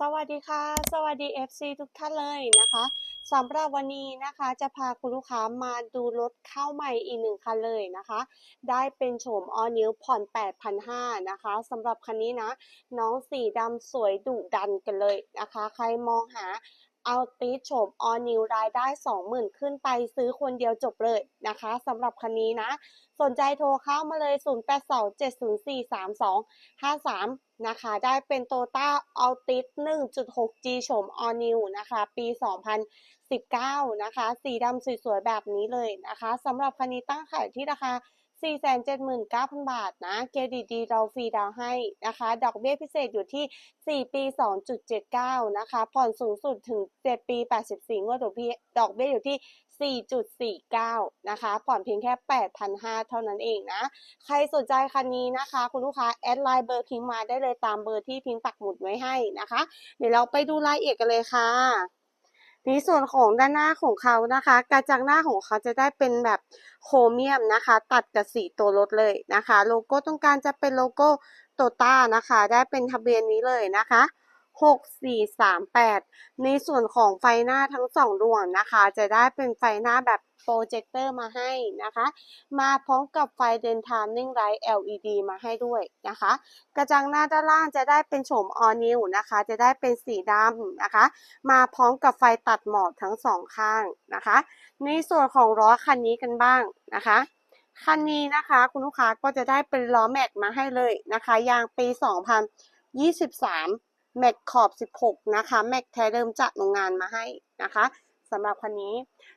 สวัสดีค่ะ สวัสดี FC ทุกท่านเลยนะคะสำหรับวันนี้นะคะจะพาคุณลูกค้ามาดูรถเข้าใหม่อีกหนึ่งคันเลยนะคะ ได้เป็นโฉมออนิวผ่อน 8,500นะคะสำหรับคันนี้นะ น้องสีดำสวยดุดันกันเลยนะคะ ใครมองหา เอาติสโฉมออนิวรายได้ 20,000 ขึ้นไปซื้อคนเดียวจบเลยนะคะสำหรับคันนี้นะ สนใจโทรเข้ามาเลย 0827043253 นะคะ ได้เป็น Toyota Altis 1.6G โฉม All New นะคะ ปี 2019 นะคะ สีดำสวยๆ แบบนี้เลยนะคะสำหรับคันนี้ตั้งขายที่ราคา 479,000 บาทนะ เครดิตดีเราฟรีดาวให้นะคะ ดอกเบี้ยพิเศษอยู่ที่ 4 ปี 2.79 นะคะ ผ่อนสูงสุดถึง 7 ปี 84งวดดอกเบี้ยดอกเบี้ยอยู่ที่ 4.49 นะคะ ผ่อนเพียงแค่ 8,500 เท่านั้นเองนะ ใครสนใจคันนี้นะคะ คุณลูกค้า แอดไลน์เบอร์พิงมาได้เลยตามเบอร์ที่พิงปักหมุดไว้ให้นะคะ เดี๋ยวเราไปดูรายละเอียดกันเลยค่ะ ในส่วนของด้านหน้าของเขานะคะ กระจังหน้าของเขาจะได้เป็นแบบโครเมียมนะคะ ตัดกับสีตัวรถเลยนะคะ โลโก้ตรงกลางจะเป็นโลโก้โตต้านะคะ ได้เป็นทะเบียนนี้เลยนะคะ 6438ในส่วนของไฟหน้าทั้งสองดวงนะคะ จะได้เป็นไฟหน้าแบบโปรเจคเตอร์มาให้นะคะ มาพร้อมกับไฟเดินทางนิ่งไลท์ LED มาให้ด้วยนะคะ กระจังหน้าด้านล่างจะได้เป็นโฉม All New นะคะ จะได้เป็นสีดำนะคะ มาพร้อมกับไฟตัดหมอกทั้งสองข้างนะคะ ในส่วนของล้อคันนี้กันบ้างนะคะคันนี้นะคะคุณลูกค้าก็จะได้เป็นล้อแม็กมาให้เลยนะคะ ยางปี 2023 แม็กขอบ 16 นะคะ แม็กแท้เดิมจากโรงงานมาให้นะคะสำหรับคันนี้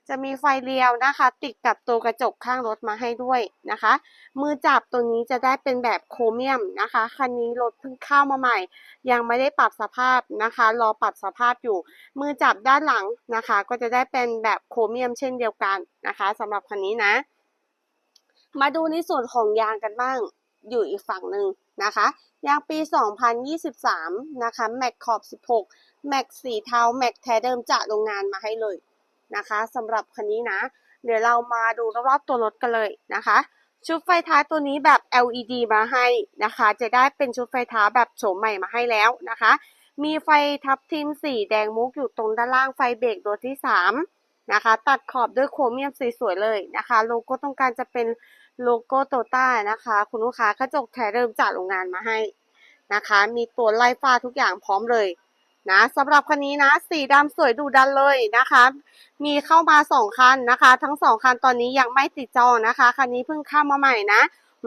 จะมีไฟเลี้ยวนะคะ ติดกับตัวกระจกข้างรถมาให้ด้วยนะคะ มือจับตัวนี้จะได้เป็นแบบโครเมียมนะคะคันนี้รถเพิ่งเข้ามาใหม่ ยังไม่ได้ปรับสภาพนะคะ รอปรับสภาพอยู่ มือจับด้านหลังนะคะ ก็จะได้เป็นแบบโครเมียมเช่นเดียวกันนะคะสำหรับคันนี้นะ มาดูในส่วนของยางกันบ้างอยู่อีกฝั่งหนึ่ง นะคะ ยางปี 2023 นะคะแม็กขอบ 16 แม็กสีเทาแม็กแท้เดิมจากโรงงานมาให้เลยนะคะสำหรับคันนี้นะ เดี๋ยวเรามาดูรอบๆตัวรถกันเลยนะคะ ชุดไฟท้ายตัวนี้แบบ LED มาให้นะคะ จะได้เป็นชุดไฟท้ายแบบโฉมใหม่มาให้แล้วนะคะ มีไฟทับทิมสีแดงมุกอยู่ตรงด้านล่างไฟเบรกตัวที่ 3 นะคะ ตัดขอบด้วยโครเมียมสวยๆเลยนะคะ โลโก้ตรงกางจะเป็น โลโก้โตต้านะคะ คุณลูกค้ากระจกแท้เดิมจากโรงงานมาให้นะคะ มีตัวไล่ฟ้าทุกอย่างพร้อมเลยนะสำหรับคันนี้นะ สีดำสวยดูดันเลยนะคะ มีเข้ามาสองคันนะคะ ทั้งสองคันตอนนี้ยังไม่ติดจองนะคะ คันนี้เพิ่งเข้ามาใหม่นะ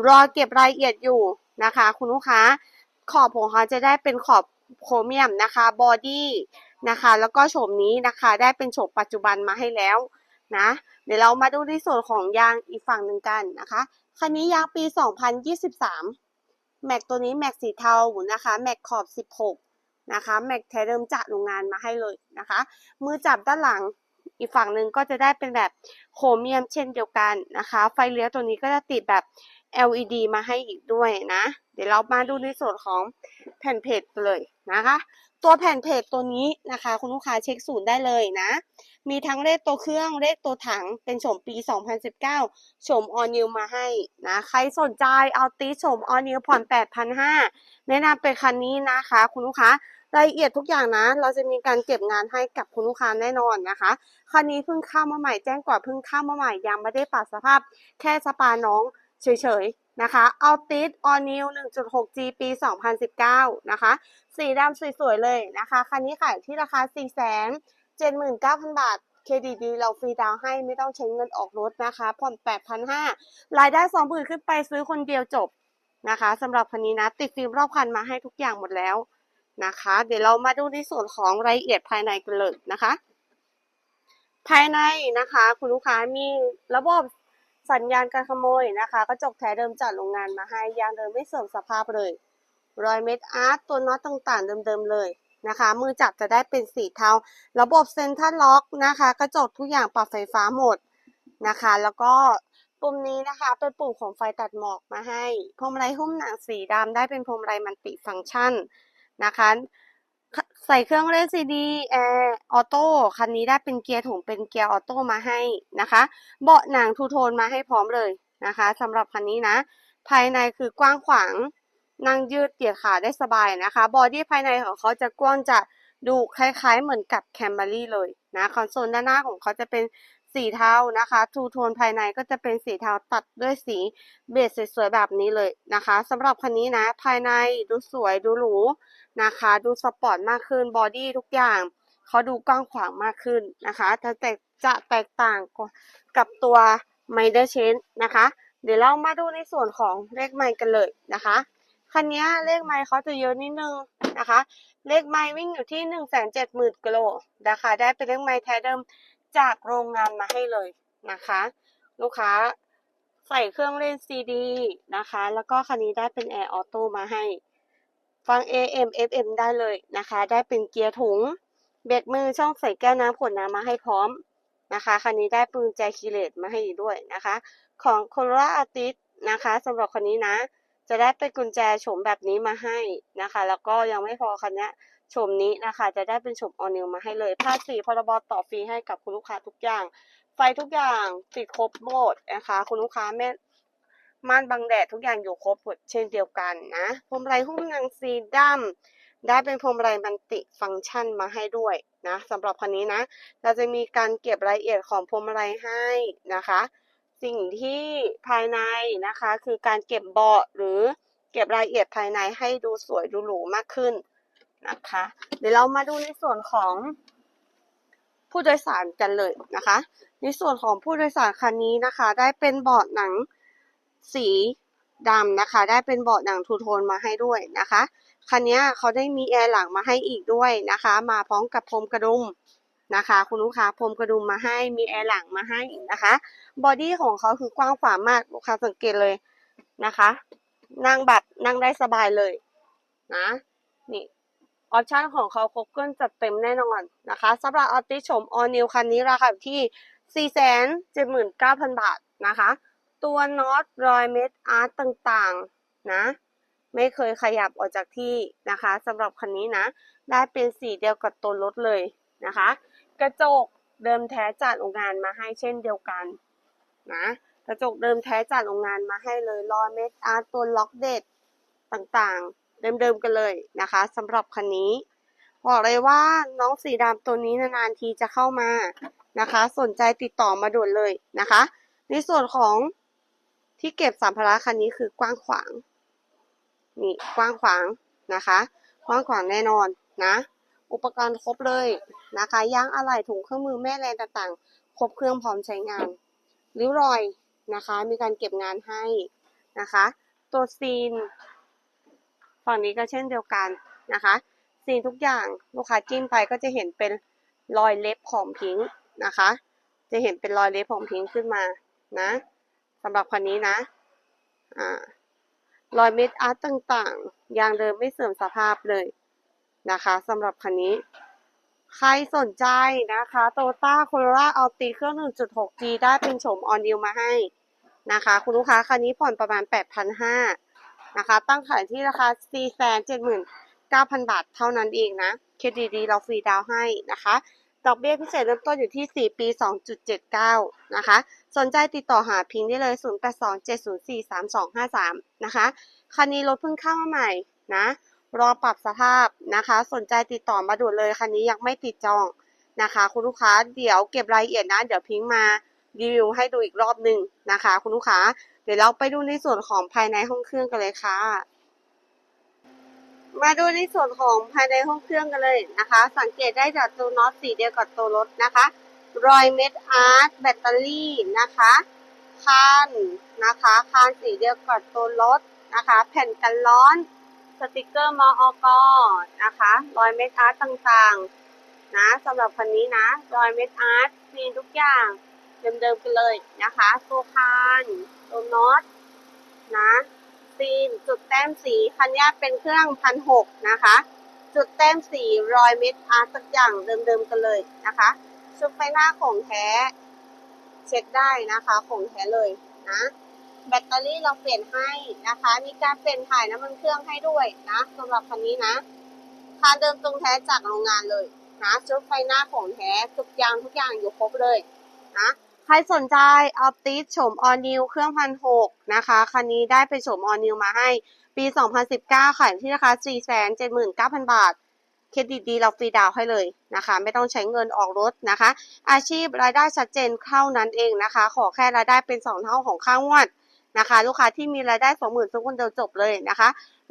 รอเก็บรายละเอียดอยู่นะคะ คุณลูกค้าขอบของเขาจะได้เป็นขอบโครเมียมนะคะบอดี้นะคะ แล้วก็โฉมนี้นะคะ ได้เป็นโฉมปัจจุบันมาให้แล้ว นะ เดี๋ยวเรามาดูในส่วนของยางอีกฝั่งหนึ่งกันนะคะคันนี้ยางปี 2023 แม็กตัวนี้แม็กสีเทานะคะแม็กขอบ 16 นะคะแม็กแท้เดิมจากโรงงานมาให้เลยนะคะ มือจับด้านหลังอีกฝั่งหนึ่งก็จะได้เป็นแบบโครเมียมเช่นเดียวกันนะคะ ไฟเลี้ยวตัวนี้ก็จะติดแบบ LED มาให้อีกด้วยนะ เดี๋ยวเรามาดูในส่วนของแผ่นเพจเลยนะคะ ตัวแผ่นเพจตัวนี้นะคะ คุณลูกค้าเช็คศูนย์ได้เลยนะ มีทั้งเลขตัวเครื่องเลขตัวถังเป็นโฉมปี 2019โฉมออนิวมาให้นะ ใครสนใจเอาตีโฉมออนิวผ่อน 8,500แนะนำเป็นคันนี้นะคะ คุณลูกค้ารายละเอียดทุกอย่างนะ เราจะมีการเก็บงานให้กับคุณลูกค้าแน่นอนนะคะ คันนี้เพิ่งเข้ามาใหม่แจ้งก่อนเพิ่งเข้ามาใหม่ยังไม่ได้ปรับสภาพ แค่สปาน้อง เฉยๆนะคะเอาติสออนิว 1.6G ปี 2019 นะคะ สีดำสวยๆ เลยนะคะ คันนี้ขายที่ราคา 479,000 บาทเครดิตดีเราฟรีดาวให้ไม่ต้องใช้เงินออกรถนะคะผ่อน 8,500รายได้ 20,000 ขึ้นไปซื้อคนเดียวจบนะคะสำหรับคันนี้นะ ติดฟิล์มรอบคันมาให้ทุกอย่างหมดแล้วนะคะ เดี๋ยวเรามาดูในส่วนของรายละเอียดภายในกันเลยนะคะ ภายในนะคะ คุณลูกค้ามีระบบ สัญญาณการขโมยนะคะ กระจกแท้เดิมจากโรงงานมาให้ยางเดิมไม่เสื่อมสภาพเลย รอยเม็ดอาร์ตตัวน็อตต่างๆ เดิมๆเลยนะคะ มือจับจะได้เป็นสีเทา ระบบเซ็นทรัลล็อกนะคะ กระจกทุกอย่างปรับไฟฟ้าหมดนะคะ แล้วก็ปุ่มนี้นะคะเป็นปุ่มของไฟตัดหมอกมาให้พวงมาลัยหุ้มหนังสีดำได้เป็นพวงมาลัยมันติฟังก์ชันนะคะ ใส่เครื่องเล่นซีดีแอร์ออโต้คันนี้ได้เป็นเกียร์ถุงเป็นเกียร์ออโต้มาให้นะคะ เบาะหนังทูโทนมาให้พร้อมเลยนะคะสำหรับคันนี้นะ ภายในคือกว้างขวางนั่งยืดเหยียดขาได้สบายนะคะบอดี้ภายในของเขาจะกว้างจะดูคล้ายๆเหมือนกับแคมเบอรี่เลยนะคอนโซลด้านหน้าของเขาจะเป็น สีเทานะคะทูโทนภายในก็จะเป็นสีเทาตัดด้วยสีเบสสวยๆแบบนี้เลยนะคะสำหรับคันนี้นะ ภายในดูสวยดูหรูนะคะ ดูสปอร์ตมากขึ้นบอดี้ทุกอย่างเขาดูกว้างขวางมากขึ้นนะคะจะแตกจะแตกต่างกับตัวไมเดอร์เชนนะคะ เดี๋ยวเรามาดูในส่วนของเลขไมค์กันเลยนะคะคันนี้เลขไมค์เขาจะเยอะนิดนึงนะคะ เลขไมล์วิ่งอยู่ที่หนึ่งแสนเจ็ดหมื่นกิโลนะคะ ได้เป็นเลขไมล์แท้เดิม จากโรงงานมาให้เลยนะคะ ลูกค้าใส่เครื่องเล่นซีดีนะคะ แล้วก็คันนี้ได้เป็นแอร์ออโต้มาให้ ฟัง AM FM ได้เลยนะคะ ได้เป็นเกียร์ถุง เบรกมือช่องใส่แก้วน้ำขวดน้ำมาให้พร้อมนะคะคันนี้ได้ปืนแจคิเลตมาให้ด้วยนะคะ ของ Corolla Altis นะคะสำหรับคันนี้นะ จะได้เป็นกุญแจโฉมแบบนี้มาให้นะคะ แล้วก็ยังไม่พอคันนี้โฉมนี้นะคะ จะได้เป็นโฉมออนิวมาให้เลยภาคสีพรบต่อฟรีให้กับคุณลูกค้าทุกอย่าง ไฟทุกอย่างติดครบหมดนะคะ คุณลูกค้าแม่ม่านบังแดดทุกอย่างอยู่ครบหมดเช่นเดียวกันนะพวงมาลัยหุ้มหนังสีดำได้เป็นพวงมาลัยมันติฟังก์ชันมาให้ด้วยนะสำหรับคันนี้นะ เราจะมีการเก็บรายละเอียดของพวงมาลัยให้นะคะ สิ่งที่ภายในนะคะ คือการเก็บเบาะหรือเก็บรายละเอียดภายในให้ดูสวยดูหรูมากขึ้นนะคะ เดี๋ยวเรามาดูในส่วนของผู้โดยสารกันเลยนะคะ ในส่วนของผู้โดยสารคันนี้นะคะ ได้เป็นเบาะหนังสีดำนะคะ ได้เป็นเบาะหนังทูโทนมาให้ด้วยนะคะคันนี้เขาได้มีแอร์หลังมาให้อีกด้วยนะคะ มาพร้อมกับพรมกระดุม นะคะ คุณลูกค้าพรมกระดุมมาให้มีแอร์หลังมาให้นะคะบอดี้ของเขาคือกว้างขวางมากลูกค้าสังเกตเลยนะคะ นั่งแบบนั่งได้สบายเลยนะนี่ออปชั่นของเขาครบเครื่องจัดเต็มแน่นอนนะคะสำหรับออติชมออนิวคันนี้ราคาที่ 479,000 บาทนะคะ ตัวน็อตรอยเม็ดอาร์ตต่างๆนะ ไม่เคยขยับออกจากที่นะคะสำหรับคันนี้นะ ได้เป็นสีเดียวกับตัวรถเลยนะคะ กระจกเดิมแท้จากโรงงานมาให้เช่นเดียวกันนะกระจกเดิมแท้จากโรงงานมาให้เลยรอยเม็ดอาร์ตตัวล็อกเด็ดต่างๆ เดิมๆกันเลยนะคะสำหรับคันนี้บอกเลยว่าน้องสีดำตัวนี้นานๆทีจะเข้ามานะคะ สนใจติดต่อมาด่วนเลยนะคะ ในส่วนของที่เก็บสัมภาระคันนี้คือกว้างขวางนี่กว้างขวางนะคะ กว้างขวางแน่นอนนะ อุปกรณ์ครบเลยนะคะยางอะไหล่ถุงเครื่องมือแม่แรงต่างๆ ครบเครื่องพร้อมใช้งานริ้วรอยนะคะ มีการเก็บงานให้นะคะ ตัวซีนฝั่งนี้ก็เช่นเดียวกันนะคะ ซีนทุกอย่างลูกค้าจิ้มไปก็จะเห็นเป็นรอยเล็บของพิงค์นะคะ จะเห็นเป็นรอยเล็บของพิงค์ขึ้นมานะสำหรับคันนี้นะอ่ารอยเม็ดอาร์ตต่างๆ ยางเดิมไม่เสื่อมสภาพเลย นะคะสำหรับคันนี้ ใครสนใจนะคะโตต้าโคโรล่าเอาตีเครื่อง 1.6G ได้เป็นโฉมออนดิวมาให้นะคะ คุณลูกค้าคันนี้ผ่อนประมาณ 8,500นะคะ ตั้งขายที่ราคา 479,000 บาทเท่านั้นเองนะเครดิตดีเราฟรีดาวให้นะคะดอกเบี้ยพิเศษเริ่มต้นอยู่ที่ 4 ปี 2.79 นะคะ สนใจติดต่อหาพิงได้เลย 0827043253 นะคะ คันนี้รถเพิ่งเข้ามาใหม่นะ รอปรับสภาพนะคะ สนใจติดต่อมาด่วนเลยคันนี้ยังไม่ติดจองนะคะ คุณลูกค้าเดี๋ยวเก็บรายละเอียดนะ เดี๋ยวพิงมารีวิวให้ดูอีกรอบหนึ่งนะคะ คุณลูกค้า เดี๋ยวเราไปดูในส่วนของภายในห้องเครื่องกันเลยค่ะ มาดูในส่วนของภายในห้องเครื่องกันเลยนะคะ สังเกตได้จากตัวน็อตสีเดียวกับตัวรถนะคะ รอยเม็ดอาร์ตแบตเตอรี่นะคะคานนะคะคานสีเดียวกับตัวรถนะคะ แผ่นกันร้อน สติกเกอร์มออกนะคะรอยเม็ดอาร์ตต่างๆ นะสำหรับคันนี้นะรอยเม็ดอาร์ตมีทุกอย่างเดิมๆกันเลยนะคะ ตัวคานตัวน็อตนะซีนจุดแต้มสีคันนี้เป็นเครื่องพันหกนะคะ จุดแต้มสีรอยเม็ดอาร์ตทุกอย่างเดิมๆกันเลยนะคะชุดไฟหน้าของแท้ เช็คได้นะคะของแท้เลยนะ แบตเตอรี่เราเปลี่ยนให้นะคะ มีการเปลี่ยนถ่ายน้ำมันเครื่องให้ด้วยนะสำหรับคันนี้นะคานเดิมตรงแท้จากโรงงานเลยนะชุดไฟหน้าของแท้ทุกอย่างทุกอย่างอยู่ครบเลยนะใครสนใจเอาติสโฉมออนิวเครื่องพันหกนะคะคันนี้ได้เป็นโฉมออนิวมาให้ปี 2019 ขายที่ราคา 479,000 บาท เครดิตดีเราฟรีดาวให้เลยนะคะ ไม่ต้องใช้เงินออกรถนะคะ อาชีพรายได้ชัดเจนเท่านั้นเองนะคะ ขอแค่รายได้เป็นสองเท่าของค่างวด นะคะ ลูกค้าที่มีรายได้สองหมื่นทุกคนเดียวจบเลยนะคะ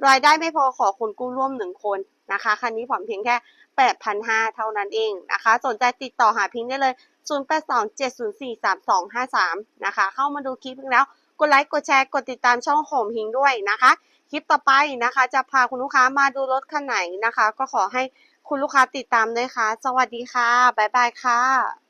รายได้ไม่พอขอคนกู้ร่วมหนึ่งคนนะคะคันนี้ผ่อนเพียงแค่แปดพันห้าเท่านั้นเองนะคะ สนใจติดต่อหาพิงได้เลย 0 8 2 7 0 4 3 2 5 3 นะคะ เข้ามาดูคลิปพิงแล้ว กดไลค์กดแชร์กดติดตามช่องโหมพิงด้วยนะคะ คลิปต่อไปนะคะ จะพาคุณลูกค้ามาดูรถคันไหนนะคะ ก็ขอให้คุณลูกค้าติดตามด้วยค่ะ สวัสดีค่ะ บ๊ายบายค่ะ